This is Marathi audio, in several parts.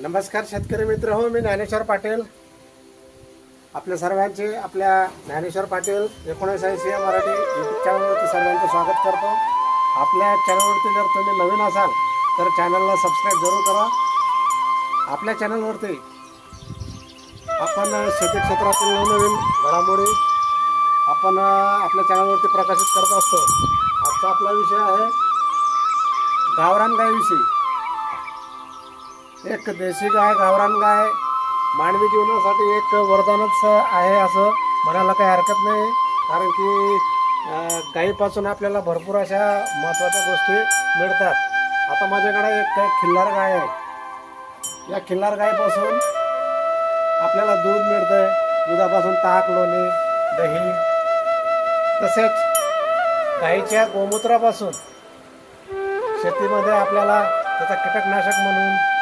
नमस्कार शेतकरी मित्र हो मी ज्ञानेश्वर पाटील. आपल्या सर्वांचे आपल्या ज्ञानेश्वर पाटील एकोणीसऐंशी या मराठी यूट्यूब चॅनलवरती सर्वांचं स्वागत करतो. आपल्या चॅनलवरती जर तुम्ही नवीन असाल तर चॅनलला सबस्क्राईब जरूर करा. आपल्या चॅनलवरती आपण शेती क्षेत्रातील नवनवीन घडामोडी आपण आपल्या चॅनलवरती प्रकाशित करत असतो. आजचा आपला विषय आहे गावरान गायविषयी. एक देशी गाय गावरान गाय. मानवी जीवनासाठी एक वरदानच आहे असं म्हणायला काही हरकत नाही. कारण की गायीपासून आपल्याला भरपूर अशा महत्त्वाच्या गोष्टी मिळतात. आता माझ्याकडे एक खिल्लार गाय आहे. या खिल्लार गायीपासून आपल्याला दूध मिळतंय. दुधापासून ताक लोणी दही. तसेच गाईच्या गोमूत्रापासून शेतीमध्ये आपल्याला त्याचा कीटकनाशक म्हणून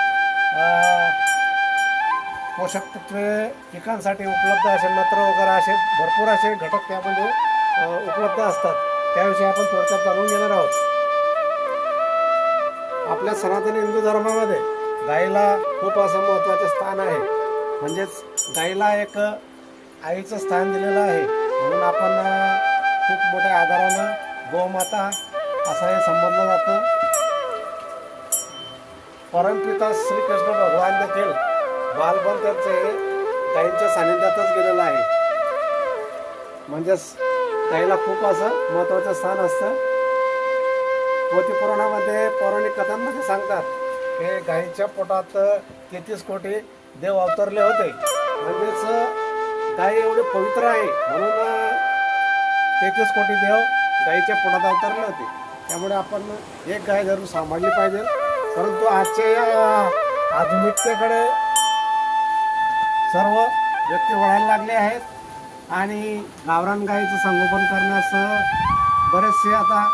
पोषक तत्वे पिकांसाठी उपलब्ध असे नत्र वगैरे असे भरपूर असे घटक त्यामध्ये उपलब्ध असतात. त्याविषयी आपण थोडक्यात जाणून घेणार आहोत. आपल्या सनातन हिंदू धर्मामध्ये गाईला खूप असं महत्त्वाचे स्थान आहे. म्हणजेच गाईला एक आईचं स्थान दिलेलं आहे. म्हणून आपण खूप मोठ्या आधारानं गोमाता असं हे संबोधलं जातं. परमपिता श्रीकृष्ण भगवान देखील बालपण त्यांचे गाईंच्या सानिध्यातच गेलेलं आहे. म्हणजेच गाईला खूप असं महत्वाचं स्थान असतं. पोथी पुराणामध्ये पौराणिक कथांमध्ये सांगतात हे गाईच्या पोटात तेहतीस कोटी देव अवतरले होते. म्हणजेच गाय एवढे पवित्र आहे. म्हणून तेहतीस कोटी देव गाईच्या पोटात अवतरले होते. त्यामुळे आपण एक गाय जरूर सांभाळली पाहिजे. परंतु आजच्या या आधुनिकतेकडे सर्व व्यक्ती वळायला लागले आहेत आणि गावरान गायीचं संगोपन करण्यास बरेचसे आता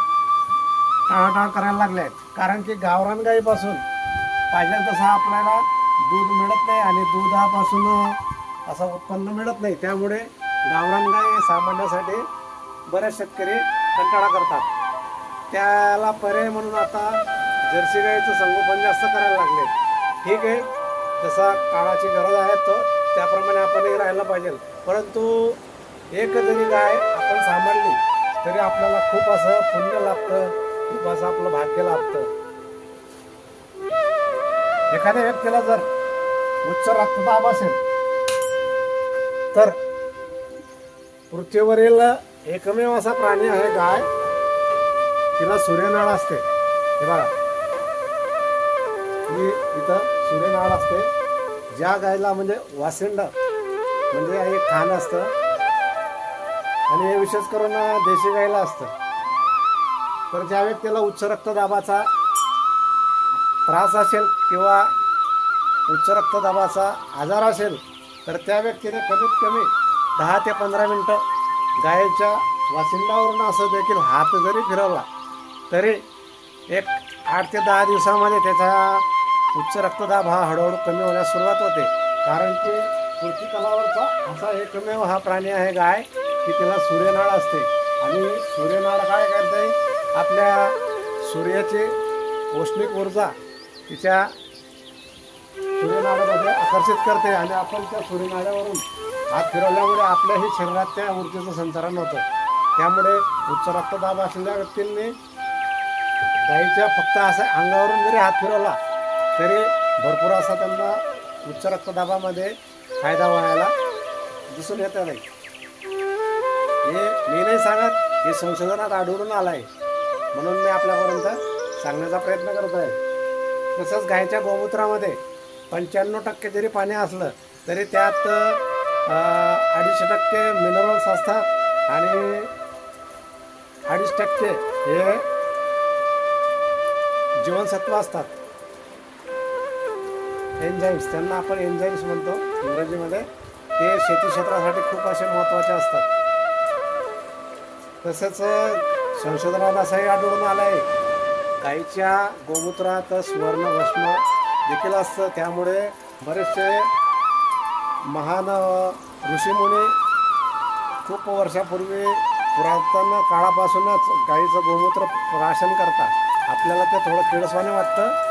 टाळाटाळ करायला लागले आहेत. कारण की गावरान गाईपासून पाहिजे तसं आपल्याला दूध मिळत नाही आणि दुधापासून असं उत्पन्न मिळत नाही. त्यामुळे गावरान गाय सामान्यासाठी बरेच शेतकरी कंटाळा करतात. त्याला पर्याय म्हणून आता जर्सी गाईचं संगोपन जास्त करायला लागले. ठीक आहे जसा काळाची गरज आहे तर त्याप्रमाणे आपणही राहायला पाहिजे. परंतु एक जरी गाय आपण सांभाळली तरी आपल्याला खूप असं पुण्य लाभतं खूप असं आपलं भाग्य लाभतं. एखाद्या व्यक्तीला जर उच्च रक्तदाब असेल तर पृथ्वीवरील एकमेव असा प्राणी आहे गाय. तिला सूर्यनाळ असते. हे बघा. ही इथं सूर्यनाळ असते. ज्या गायला म्हणजे वासिंड म्हणजे हे खाण असतं. आणि हे विशेष करून देशी गायला असतं. तर ज्या व्यक्तीला उच्च रक्तदाबाचा त्रास असेल किंवा उच्च रक्तदाबाचा आजार असेल तर त्या व्यक्तीने कमीत कमी दहा ते पंधरा मिनटं गायीच्या वासिंडावरून असं देखील हात जरी फिरवला तरी एक आठ ते दहा दिवसामध्ये त्याचा उच्च रक्तदाब हा हळूहळू कमी होण्यास सुरुवात होते. कारण की पृथ्वी तलावरचा असा एकमेव हा प्राणी आहे गाय की तिला सूर्यनाळ असते. आणि सूर्यनाळ काय करते? आपल्या सूर्याची औष्णिक ऊर्जा तिच्या सूर्यनाळामध्ये आकर्षित करते आणि आपण त्या सूर्यनाळ्यावरून हात फिरवल्यामुळे आपल्याही शरीरात त्या ऊर्जेचं संचालन होतं. त्यामुळे उच्च रक्तदाब असलेल्या व्यक्तींनी गाईच्या फक्त असं अंगावरून जरी हात फिरवला तरी भरपूर असा त्यांना उच्च रक्तदाबामध्ये फायदा व्हायला दिसून येत नाही हे मी नाही सांगत हे संशोधनात आढळून आलं आहे म्हणून मी आपल्यापर्यंत सांगण्याचा प्रयत्न करत आहे. तसंच गायच्या गोमूत्रामध्ये पंच्याण्णव टक्के जरी पाणी असलं तरी त्यात अडीचशे टक्के मिनरल्स असतात आणि अडीच टक्के हे जीवनसत्व असतात. एन्झाईम्स त्यांना आपण एन्झाईम्स म्हणतो इंग्रजीमध्ये. ते शेती क्षेत्रासाठी खूप असे महत्त्वाचे असतात. तसंच संशोधनात असंही आढळून आलं आहे गाईच्या गोमूत्रात सुवर्ण भस्म देखील असतं. त्यामुळे बरेचसे महान ऋषीमुनी खूप वर्षापूर्वी पुरातन काळापासूनच गाईचं गोमूत्र प्राशन करतात. आपल्याला ते थोडं किळसवाने वाटतं.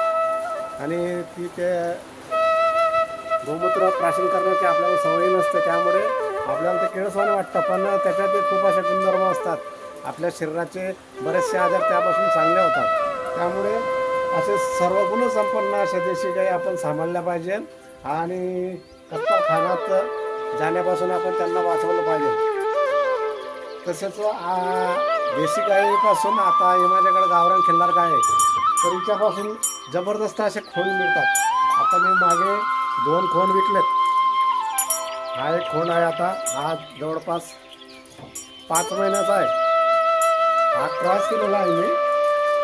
आणि ती ते गोमूत्र प्राशन करण्याची आपल्याला सवय नसते त्यामुळे आपल्याला ते किळसवाने वाटतं. पण त्याच्यात ते खूप असे गुणधर्म असतात. आपल्या शरीराचे बरेचसे आजार त्यापासून चांगले होतात. त्यामुळे असे सर्व गुणसंपन्न अशा देशी गाई आपण सांभाळल्या पाहिजे आणि कत्तलखान्यात जाण्यापासून आपण त्यांना वाचवलं पाहिजे. तसेच देशी गाईपासून आता हे माझ्याकडे गावरान खिल्लार गाय आहे. तर हिच्यापासून जबरदस्त असे खोंड मिळतात. आता मी मागे दोन खोन विकलेत. हा एक खोन आहे आता. हा जवळपास पाच महिन्याचा आहे. हा क्रॉस केलेला आहे मी.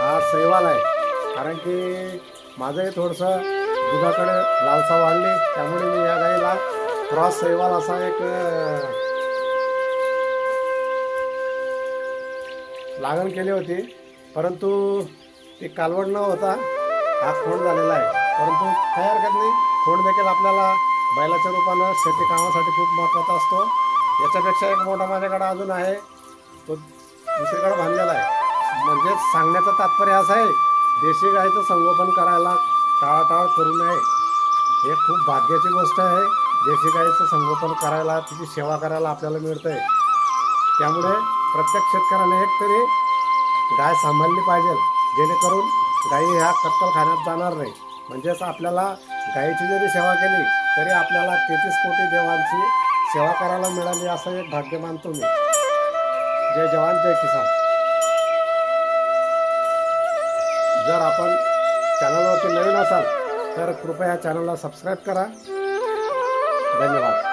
हा सैवाल आहे. कारण की माझंही थोडंसं दुधाकडे लालसा वाढली. त्यामुळे मी या गाईला क्रॉस सैवाल असा एक लागण केली होती. परंतु ती कालवड न होता हा खोड झालेला आहे. परंतु काही हरकत नाही. खोंड देखील आपल्याला बैलाच्या रूपानं शेती कामासाठी खूप महत्त्वाचा असतो. याच्यापेक्षा एक मोठा माझ्याकडे अजून आहे. तो दुसरीकडे बांधलेला आहे. म्हणजे सांगण्याचं तात्पर्य असं आहे देशी गायचं संगोपन करायला टाळाटाळ करू नये. हे खूप भाग्याची गोष्ट आहे. देशी गायीचं संगोपन करायला तिची सेवा करायला आपल्याला मिळतंय. त्यामुळे प्रत्येक शेतकऱ्याने एक तरी गाय सांभाळली पाहिजे. जेणेकरून गाई ह्या कत्तलखान्यात जाणार नाही. म्हणजेच आपल्याला गायीची जरी सेवा केली तरी आपल्याला तेहतीस कोटी देवांची सेवा करायला मिळाली असं एक भाग्य मानतो मी. जय जवान जय किसान. जर आपण चॅनलवरती नवीन असाल तर कृपया चॅनलला सबस्क्राईब करा. धन्यवाद.